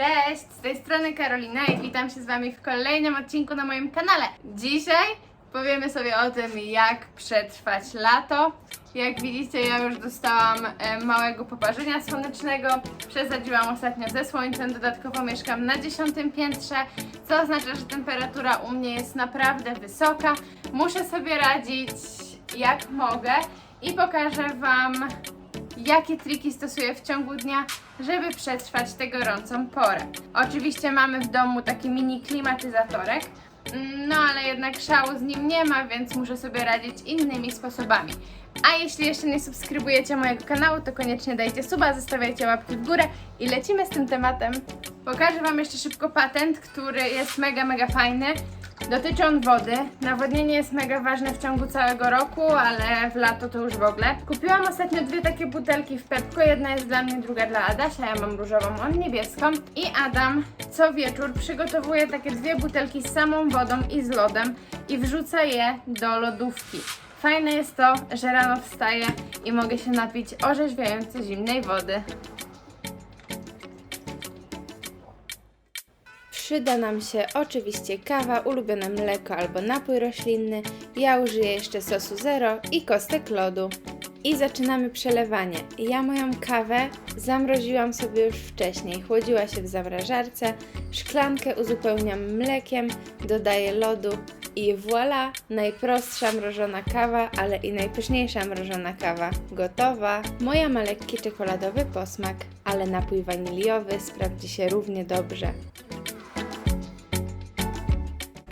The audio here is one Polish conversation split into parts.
Cześć, z tej strony Karolina i witam się z Wami w kolejnym odcinku na moim kanale. Dzisiaj powiemy sobie o tym, jak przetrwać lato. Jak widzicie, ja już dostałam e, małego poparzenia słonecznego. Przesadziłam ostatnio ze słońcem, dodatkowo mieszkam na dziesiątym piętrze, co oznacza, że temperatura u mnie jest naprawdę wysoka. Muszę sobie radzić jak mogę i pokażę Wam jakie triki stosuję w ciągu dnia, żeby przetrwać tę gorącą porę. Oczywiście mamy w domu taki mini klimatyzatorek, mm, no ale jednak szału z nim nie ma, więc muszę sobie radzić innymi sposobami. A jeśli jeszcze nie subskrybujecie mojego kanału, to koniecznie dajcie suba, zostawiajcie łapki w górę i lecimy z tym tematem. Pokażę Wam jeszcze szybko patent, który jest mega, mega fajny. Dotyczy on wody. Nawodnienie jest mega ważne w ciągu całego roku, ale w lato to już w ogóle. Kupiłam ostatnio dwie takie butelki w Pepko. Jedna jest dla mnie, druga dla Adasia. Ja mam różową, on niebieską. I Adam co wieczór przygotowuje takie dwie butelki z samą wodą i z lodem i wrzuca je do lodówki. Fajne jest to, że rano wstaję i mogę się napić orzeźwiająco zimnej wody. Przyda nam się oczywiście kawa, ulubione mleko albo napój roślinny. Ja użyję jeszcze sosu zero i kostek lodu. I zaczynamy przelewanie. Ja moją kawę zamroziłam sobie już wcześniej. Chłodziła się w zamrażarce. Szklankę uzupełniam mlekiem, dodaję lodu i voilà! Najprostsza mrożona kawa, ale i najpyszniejsza mrożona kawa. Gotowa! Moja ma lekki czekoladowy posmak, ale napój waniliowy sprawdzi się równie dobrze.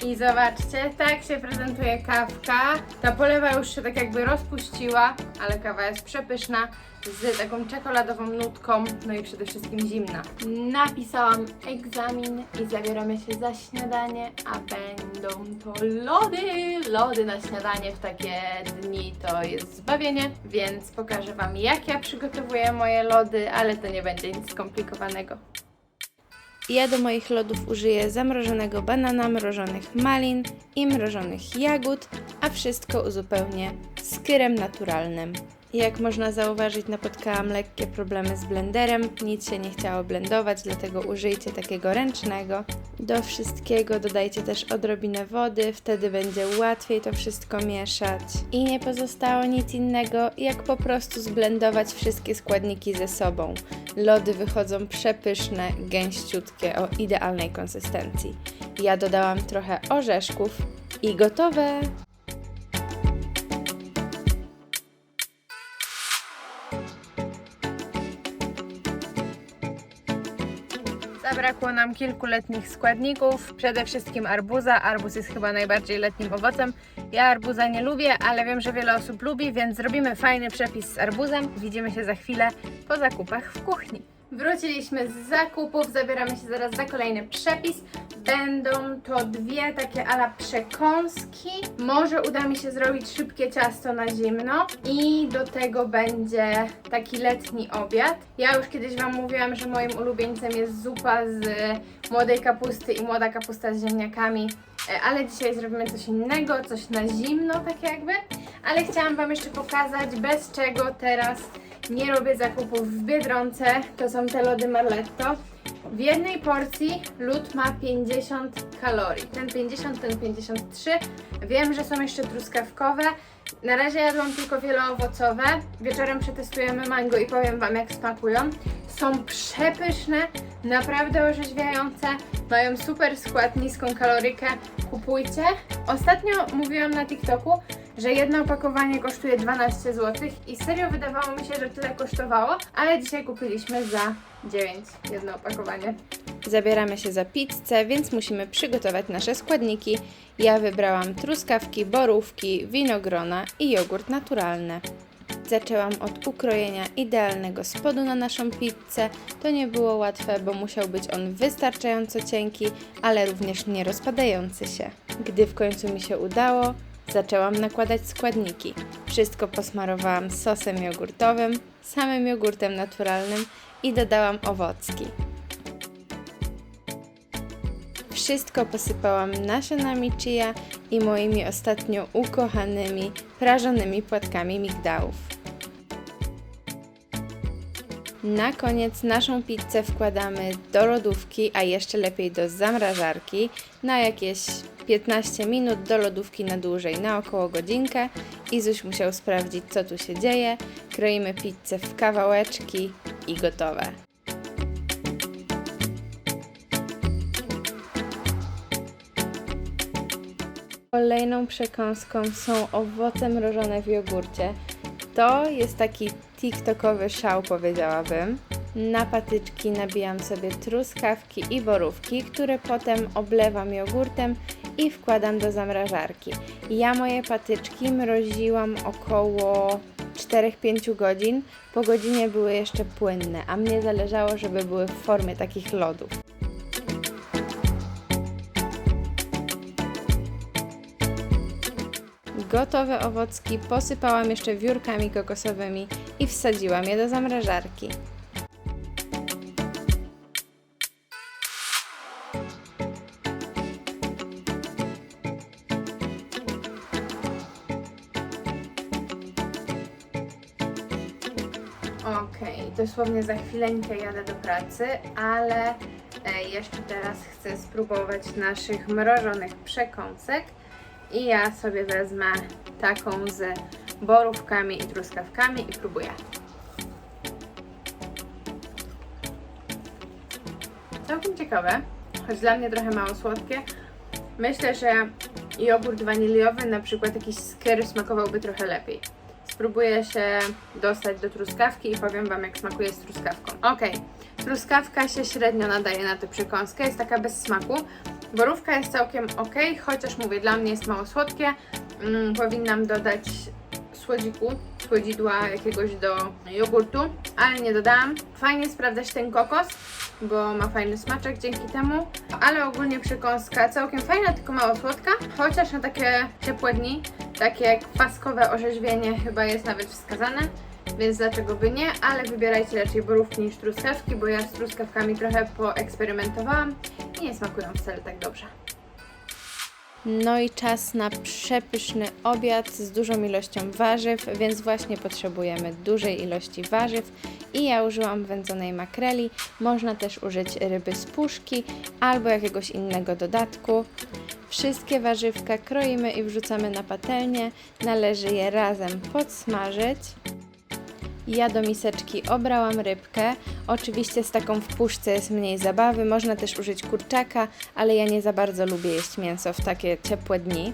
I zobaczcie, tak się prezentuje kawka. Ta polewa już się tak jakby rozpuściła, ale kawa jest przepyszna, z taką czekoladową nutką, no i przede wszystkim zimna. Napisałam egzamin i zabieramy się za śniadanie, a będą to lody. Lody na śniadanie w takie dni to jest zbawienie, więc pokażę Wam jak ja przygotowuję moje lody, ale to nie będzie nic skomplikowanego. Ja do moich lodów użyję zamrożonego banana, mrożonych malin i mrożonych jagód, a wszystko uzupełnię skyrem naturalnym. Jak można zauważyć, napotkałam lekkie problemy z blenderem, nic się nie chciało blendować, dlatego użyjcie takiego ręcznego. Do wszystkiego dodajcie też odrobinę wody, wtedy będzie łatwiej to wszystko mieszać. I nie pozostało nic innego, jak po prostu zblendować wszystkie składniki ze sobą. Lody wychodzą przepyszne, gęściutkie, o idealnej konsystencji. Ja dodałam trochę orzeszków i gotowe! Zabrakło nam kilku letnich składników, przede wszystkim arbuza. Arbuz jest chyba najbardziej letnim owocem. Ja arbuza nie lubię, ale wiem, że wiele osób lubi, więc zrobimy fajny przepis z arbuzem. Widzimy się za chwilę po zakupach w kuchni. Wróciliśmy z zakupów, zabieramy się zaraz za kolejny przepis. Będą to dwie takie ala przekąski. Może uda mi się zrobić szybkie ciasto na zimno i do tego będzie taki letni obiad. Ja już kiedyś Wam mówiłam, że moim ulubieńcem jest zupa z młodej kapusty i młoda kapusta z ziemniakami. E, Ale dzisiaj zrobimy coś innego, coś na zimno, tak jakby. Ale chciałam Wam jeszcze pokazać, bez czego teraz nie robię zakupów w Biedronce. To są te lody Marletto. W jednej porcji lód ma 50 kalorii. Ten 50, ten 53. Wiem, że są jeszcze truskawkowe. Na razie jadłam tylko wieloowocowe. Wieczorem przetestujemy mango i powiem Wam jak smakują. Są przepyszne, naprawdę orzeźwiające. Mają super skład, niską kalorykę. Kupujcie. Ostatnio mówiłam na TikToku, że jedno opakowanie kosztuje 12 zł i serio wydawało mi się, że tyle kosztowało, ale dzisiaj kupiliśmy za 9 jedno opakowanie. Zabieramy się za pizzę, więc musimy przygotować nasze składniki. Ja wybrałam truskawki, borówki, winogrona i jogurt naturalny. Zaczęłam od ukrojenia idealnego spodu na naszą pizzę. To nie było łatwe, bo musiał być on wystarczająco cienki, ale również nie rozpadający się. Gdy w końcu mi się udało, zaczęłam nakładać składniki. Wszystko posmarowałam sosem jogurtowym, samym jogurtem naturalnym i dodałam owocki. Wszystko posypałam nasionami chia i moimi ostatnio ukochanymi prażonymi płatkami migdałów. Na koniec naszą pizzę wkładamy do lodówki, a jeszcze lepiej do zamrażarki na jakieś 15 minut do lodówki na dłużej, na około godzinkę. Izuś musiał sprawdzić, co tu się dzieje. Kroimy pizzę w kawałeczki i gotowe. Kolejną przekąską są owoce mrożone w jogurcie. To jest taki TikTokowy szał, powiedziałabym. Na patyczki nabijam sobie truskawki i borówki, które potem oblewam jogurtem i wkładam do zamrażarki. Ja moje patyczki mroziłam około 4-5 godzin. Po godzinie były jeszcze płynne, a mnie zależało, żeby były w formie takich lodów. Gotowe owocki posypałam jeszcze wiórkami kokosowymi i wsadziłam je do zamrażarki. Okej, dosłownie za chwileńkę jadę do pracy, ale e, jeszcze teraz chcę spróbować naszych mrożonych przekąsek i ja sobie wezmę taką z borówkami i truskawkami i próbuję. Całkiem ciekawe, choć dla mnie trochę mało słodkie. Myślę, że jogurt waniliowy, na przykład jakiś skyr smakowałby trochę lepiej. Spróbuję się dostać do truskawki i powiem Wam, jak smakuje z truskawką. Ok, truskawka się średnio nadaje na tę przekąskę, jest taka bez smaku. Borówka jest całkiem ok, chociaż mówię, dla mnie jest mało słodkie. Mm, powinnam dodać słodziku, słodzidła jakiegoś do jogurtu, ale nie dodałam. Fajnie sprawdza się ten kokos, bo ma fajny smaczek dzięki temu. Ale ogólnie przekąska całkiem fajna, tylko mało słodka, chociaż na takie ciepłe dni takie kwaskowe orzeźwienie chyba jest nawet wskazane, więc dlaczego by nie, ale wybierajcie raczej borówki niż truskawki, bo ja z truskawkami trochę poeksperymentowałam i nie smakują wcale tak dobrze. No i czas na przepyszny obiad z dużą ilością warzyw, więc właśnie potrzebujemy dużej ilości warzyw i ja użyłam wędzonej makreli. Można też użyć ryby z puszki albo jakiegoś innego dodatku. Wszystkie warzywka kroimy i wrzucamy na patelnię. Należy je razem podsmażyć. Ja do miseczki obrałam rybkę. Oczywiście z taką w puszce jest mniej zabawy. Można też użyć kurczaka, ale ja nie za bardzo lubię jeść mięso w takie ciepłe dni.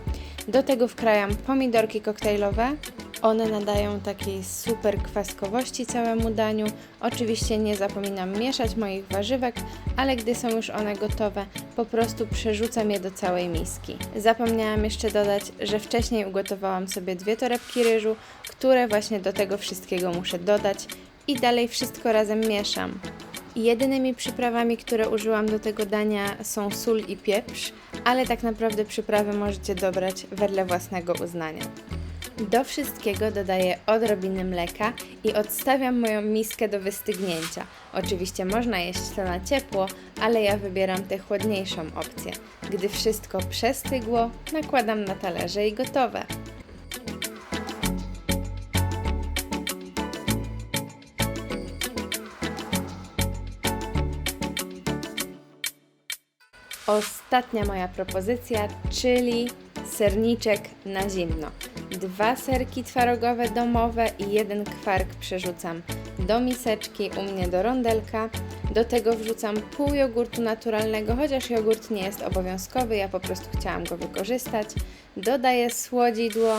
Do tego wkrajam pomidorki koktajlowe. One nadają takiej super kwaskowości całemu daniu. Oczywiście nie zapominam mieszać moich warzywek, ale gdy są już one gotowe, po prostu przerzucam je do całej miski. Zapomniałam jeszcze dodać, że wcześniej ugotowałam sobie dwie torebki ryżu, które właśnie do tego wszystkiego muszę dodać i dalej wszystko razem mieszam. Jedynymi przyprawami, które użyłam do tego dania są sól i pieprz, ale tak naprawdę przyprawy możecie dobrać wedle własnego uznania. Do wszystkiego dodaję odrobinę mleka i odstawiam moją miskę do wystygnięcia. Oczywiście można jeść to na ciepło, ale ja wybieram tę chłodniejszą opcję. Gdy wszystko przestygło, nakładam na talerze i gotowe. Ostatnia moja propozycja, czyli serniczek na zimno. Dwa serki twarogowe domowe i jeden kwark przerzucam do miseczki, u mnie do rondelka. Do tego wrzucam pół jogurtu naturalnego, chociaż jogurt nie jest obowiązkowy, ja po prostu chciałam go wykorzystać. Dodaję słodzidło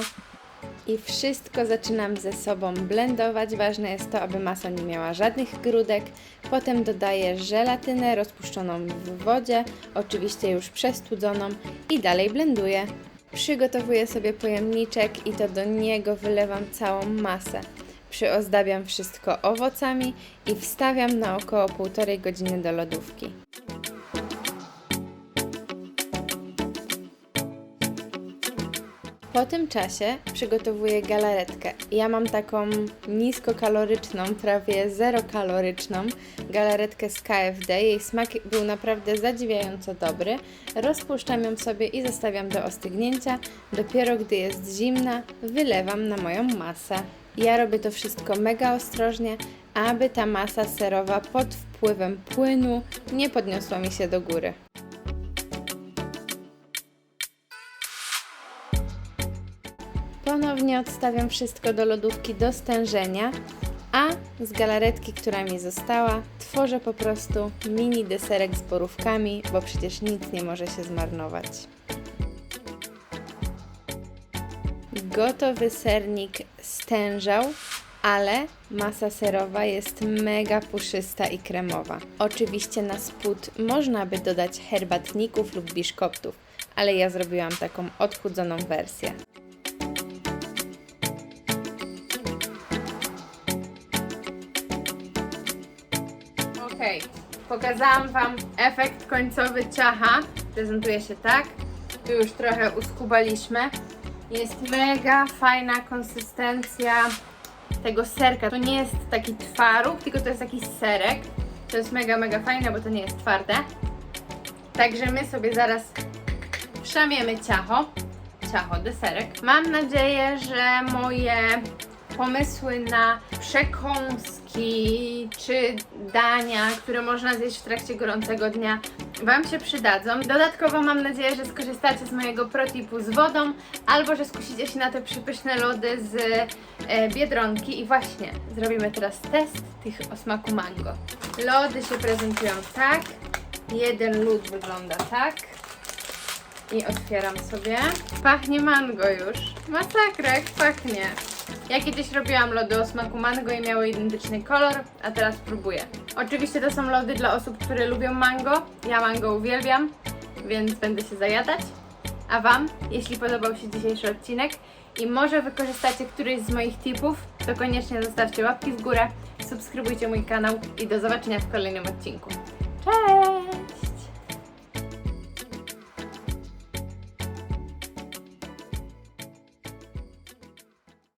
i wszystko zaczynam ze sobą blendować. Ważne jest to, aby masa nie miała żadnych grudek. Potem dodaję żelatynę rozpuszczoną w wodzie, oczywiście już przestudzoną i dalej blenduję. Przygotowuję sobie pojemniczek i to do niego wylewam całą masę. Przyozdabiam wszystko owocami i wstawiam na około półtorej godziny do lodówki. Po tym czasie przygotowuję galaretkę. Ja mam taką niskokaloryczną, prawie zerokaloryczną galaretkę z KFD. Jej smak był naprawdę zadziwiająco dobry. Rozpuszczam ją sobie i zostawiam do ostygnięcia. Dopiero gdy jest zimna, wylewam na moją masę. Ja robię to wszystko mega ostrożnie, aby ta masa serowa pod wpływem płynu nie podniosła mi się do góry. Ponownie odstawiam wszystko do lodówki do stężenia, a z galaretki, która mi została, tworzę po prostu mini deserek z borówkami, bo przecież nic nie może się zmarnować. Gotowy sernik stężał, ale masa serowa jest mega puszysta i kremowa. Oczywiście na spód można by dodać herbatników lub biszkoptów, ale ja zrobiłam taką odchudzoną wersję. Okej, pokazałam Wam efekt końcowy ciacha. Prezentuje się tak. Tu już trochę uskubaliśmy. Jest mega fajna konsystencja tego serka. To nie jest taki twaróg, tylko to jest taki serek. To jest mega, mega fajne, bo to nie jest twarde. Także my sobie zaraz przemiemy ciacho. Ciacho, deserek. Mam nadzieję, że moje pomysły na przekąski czy dania, które można zjeść w trakcie gorącego dnia, Wam się przydadzą. Dodatkowo mam nadzieję, że skorzystacie z mojego protipu z wodą, albo że skusicie się na te przepyszne lody z e, Biedronki. I właśnie, zrobimy teraz test tych o smaku mango. Lody się prezentują tak. Jeden lód wygląda tak. I otwieram sobie. Pachnie mango już. Masakra, jak pachnie. Ja kiedyś robiłam lody o smaku mango i miały identyczny kolor, a teraz próbuję. Oczywiście to są lody dla osób, które lubią mango. Ja mango uwielbiam, więc będę się zajadać. A Wam, jeśli podobał się dzisiejszy odcinek i może wykorzystacie któryś z moich tipów, to koniecznie zostawcie łapki w górę, subskrybujcie mój kanał i do zobaczenia w kolejnym odcinku. Cześć!